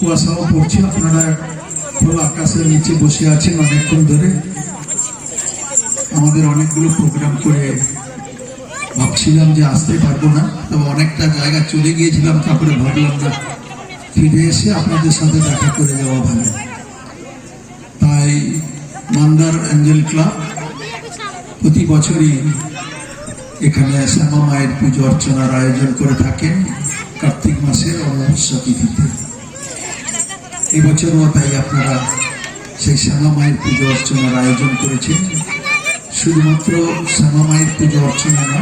কুয়াশাও পড়ছে, আপনারা খোলা আকাশের নিচে বসে আছেন অনেকক্ষণ ধরে। আমাদের অনেকগুলো প্রোগ্রাম করে ভাবছিলাম যে আসতে পারব না, তবে অনেকটা জায়গা চলে গিয়েছিলাম, তারপরে ভাবলাম না ফিরে এসে আপনাদের সাথে দেখা করে যাওয়া ভালো। তাই মান্দার অ্যাঞ্জেল ক্লাব প্রতি বছরই এখানে শ্যামা মায়ের পুজো অর্চনার আয়োজন করে থাকেন। কার্তিক মাসের অমাবস্যা তিথিতে। এবছরও তাই আপনারা সেই শ্যামা মায়ের পুজো অর্চনার আয়োজন করেছেন। শুধুমাত্র শ্যামা মায়ের পুজো অর্চনা না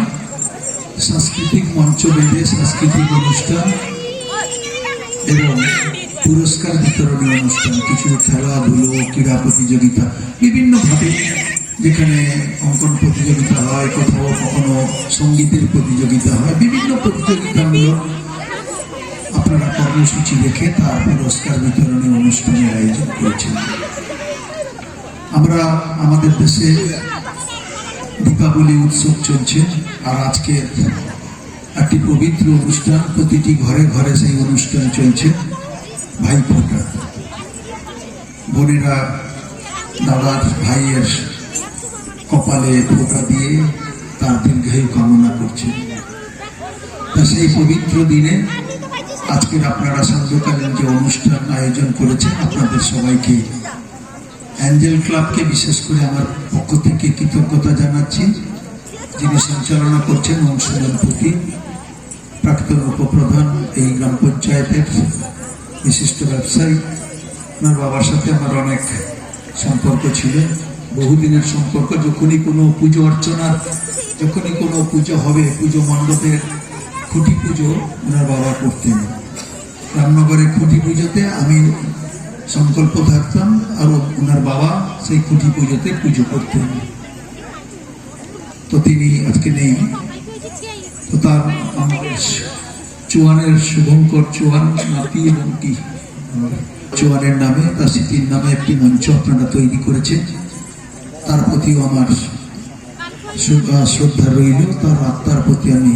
সাংস্কৃতিক মঞ্চ বেঁধে সাংস্কৃতিক অনুষ্ঠান এবং পুরস্কার বিতরণী অনুষ্ঠান, কিছু খেলাধুলো, ক্রীড়া প্রতিযোগিতা বিভিন্নভাবে যেখানে অঙ্কন প্রতিযোগিতা হয়, কোথাও কখনো সঙ্গীতের প্রতিযোগিতা হয়, বিভিন্ন প্রতিযোগিতামূলক আপনারা কর্মসূচি রেখে তার পুরস্কার বিতরণী অনুষ্ঠানের আয়োজন করেছেন। আমরা আমাদের দেশে দীপাবলি উৎসব চলছে আর আজকে একটি পবিত্র অনুষ্ঠান, প্রতিটি ঘরে ঘরে সেই অনুষ্ঠান চলছে। ভাইফোঁটা বোনেরা, দাদার ভাইয়ের কপালে ফোঁটা দিয়ে তার দীর্ঘায়ু কামনা করছে তা সেই পবিত্র দিনে আজকের আপনারা সান্ধ্যকালীন যে অনুষ্ঠান আয়োজন করেছেন, আপনাদের সবাইকে অ্যাঞ্জেল ক্লাবকে বিশেষ করে আমার পক্ষ থেকে কৃতজ্ঞতা জানাচ্ছি। যিনি সঞ্চালনা করছেন অংশগ্রহণ প্রতি প্রাক্তন উপপ্রধান এই গ্রাম পঞ্চায়েতের বিশিষ্ট ব্যবসায়ী। ওনার বাবার সাথে আমার অনেক সম্পর্ক ছিল। বহুদিনের সম্পর্ক, যখনই কোনো পুজো অর্চনার, যখনই কোনো পুজো হবে, পুজো মণ্ডপের খুঁটি পুজো ওনার বাবা করতেন। রামনগরের খুঁটি পুজোতে আমি সংকল্প থাকতাম, আর ওনার বাবা সেই খুঁটি পুজোতে পুজো করতেন। তো তিনি আজকে নেই। তো তার চুয়ানের শুভঙ্কর চুয়ান, নাতি এবং কি? চুয়ানের নামে, তার স্মৃতির নামে একটি মঞ্চ আপনারা তৈরি করেছেন। তার প্রতিও আমার শ্রদ্ধা রইল। তার আত্মার প্রতি আমি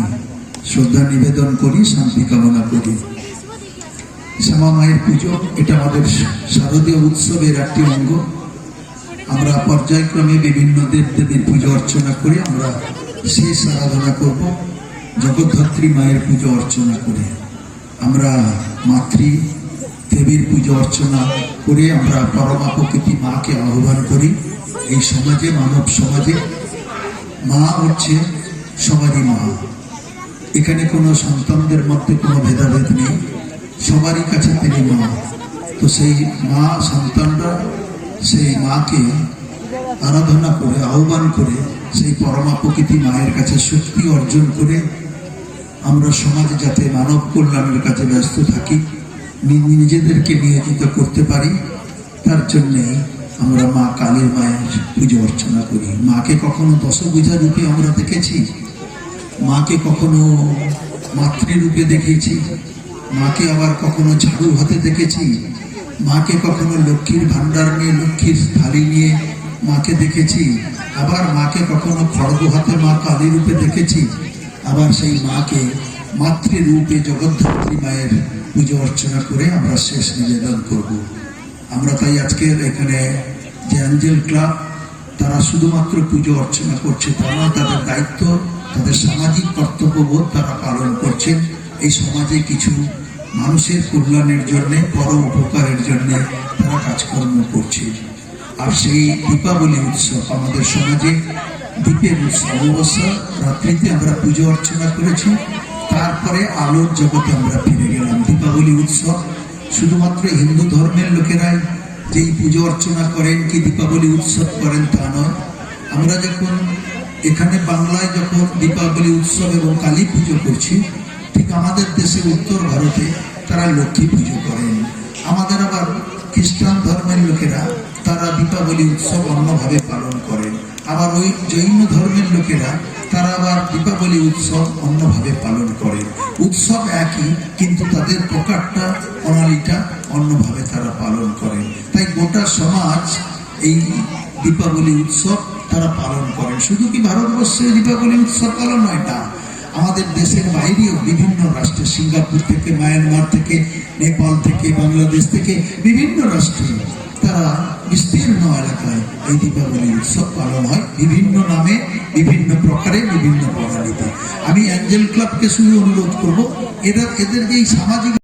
শ্রদ্ধা নিবেদন করি, শান্তি কামনা করি। শ্যামা মায়ের পুজো, এটা আমাদের শারদীয় উৎসবের একটি অঙ্গ। আমরা পর্যায়ক্রমে বিভিন্ন দেব দেবীর পুজো অর্চনা করে আমরা শেষ আরাধনা করব। জগদ্ধাত্রী মায়ের পুজো অর্চনা করে। আমরা মাতৃ দেবীর পুজো অর্চনা করে আমরা পরমা প্রকৃতি মাকে আহ্বান করি। এই সমাজে, মানব সমাজে মা হচ্ছে সবারই মা। এখানে কোনো সন্তানদের মধ্যে কোনো ভেদাভেদ নেই। সবারই কাছে তিনি মা। তো সেই মা সন্তানরা সেই মাকে আরাধনা করে, আহ্বান করে, সেই পরমা প্রকৃতি মায়ের কাছে শক্তি অর্জন করে আমরা সমাজে যাতে মানব কল্যাণের কাছে ব্যস্ত থাকি নিজেদেরকে নিয়োজিত করতে পারি, তার জন্যে আমরা মা কালীর মায়ের পুজো অর্চনা করি। মাকে কখনো দশভূজা রূপে আমরা দেখেছি? মাকে কখনো মাতৃরূপে দেখেছি, মাকে আবার কখনো ঝাড়ু হাতে দেখেছি, মাকে কখনো লক্ষ্মীর ভাণ্ডার নিয়ে, লক্ষ্মীর থালি নিয়ে মাকে দেখেছি, আবার মাকে কখনো খড়গ হাতে মা কালী রূপে দেখেছি, আবার সেই মাকে মাতৃরূপে জগদ্ধাত্রী মায়ের পুজো অর্চনা করে আমরা শেষ নিবেদন করব। আমরা তাই আজকের এখানে যে অ্যাঞ্জেল ক্লাব, তারা শুধুমাত্র পুজো অর্চনা করছে তা নয়, তাদের দায়িত্ব তাদের সামাজিক কর্তব্যবোধ তারা পালন করছেন। এই সমাজে কিছু মানুষের কল্যাণের জন্যে পরম উপকারের জন্য তারা কাজকর্ম করছে। আর সেই দীপাবলি উৎসব আমাদের সমাজে দ্বীপের উৎসব অমাবস্যা, রাত্রিতে আমরা পুজো অর্চনা করেছি। তারপরে আলোর জগতে আমরা ফিরে গেলাম। দীপাবলি উৎসব শুধুমাত্র হিন্দু ধর্মের লোকেরাই যেই পুজো অর্চনা করেন কি দীপাবলি উৎসব করেন তা নয়। আমরা যখন এখানে বাংলায় যখন দীপাবলি উৎসব এবং কালী পুজো করছি, ঠিক আমাদের দেশের উত্তর ভারতে তারা লক্ষ্মী পুজো করেন। আমাদের আবার খ্রিস্টান ধর্মের লোকেরা তারা দীপাবলি উৎসব অন্যভাবে পালন করেন। আবার ওই জৈন ধর্মের লোকেরা তারা আবার দীপাবলি উৎসব অন্যভাবে পালন করেন। উৎসব একই, কিন্তু তাদের প্রকারটা, প্রণালীটা অন্যভাবে তারা পালন করেন। তাই গোটা সমাজ এই দীপাবলি উৎসব তারা পালন করেন। শুধু কি ভারতবর্ষে দীপাবলি উৎসব পালন হয় না। আমাদের দেশের বাইরেও বিভিন্ন রাষ্ট্রে সিঙ্গাপুর থেকে, মায়ানমার থেকে, নেপাল থেকে, বাংলাদেশ থেকে বিভিন্ন রাষ্ট্রে তারা বিস্তীর্ণ এলাকায় এই দীপাবলি উৎসব পালন হয়। বিভিন্ন নামে, বিভিন্ন প্রকারে, বিভিন্ন প্রণালীতে আমি অ্যাঞ্জেল ক্লাবকে শুধু অনুরোধ করব, এরা এদের যে সামাজিক